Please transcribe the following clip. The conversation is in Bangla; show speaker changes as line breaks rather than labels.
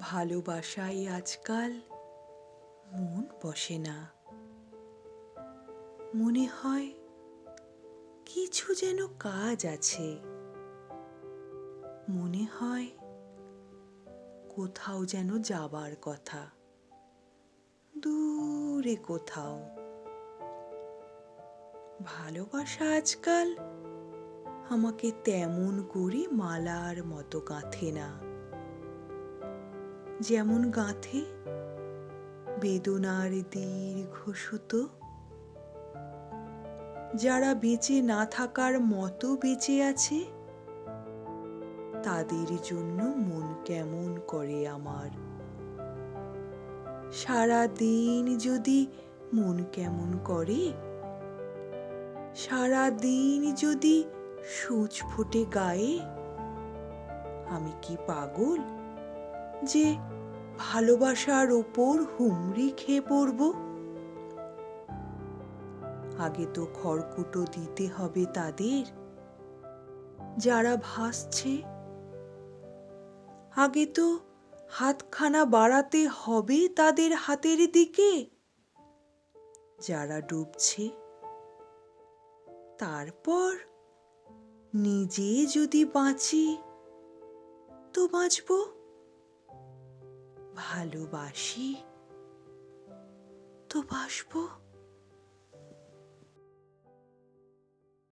ভালোবাসায় আজকাল মন বসে না। মনে হয় কিছু যেন কাজ আছে। মনে হয় কোথাও যেন যাবার কথা। দূরে কোথাও। ভালোবাসা আজকাল আমাকে তেমন করে মালার মতো গাঁথে না। যেমন গাঁথে বেদনার দীর্ঘ সুতো যারা বেঁচে না থাকার মতো বেঁচে আছে, তাদের জন্য মন কেমন করে আমার? সারা দিন যদি মন কেমন করে সারা দিন যদি সূচ ফুটে গায়ে, আমি কি পাগল? যে ভালোবাসার ওপর হুমড়ি খেয়ে পড়ব? আগে তো খড়কুটো দিতে হবে তাদের। যারা ভাসছে, আগে তো হাতখানা বাড়াতে হবে তাদের হাতের দিকে। যারা ডুবছে, তারপর নিজে যদি বাঁচি, তো বাঁচব? ভালোবাসি? তো বাসবো?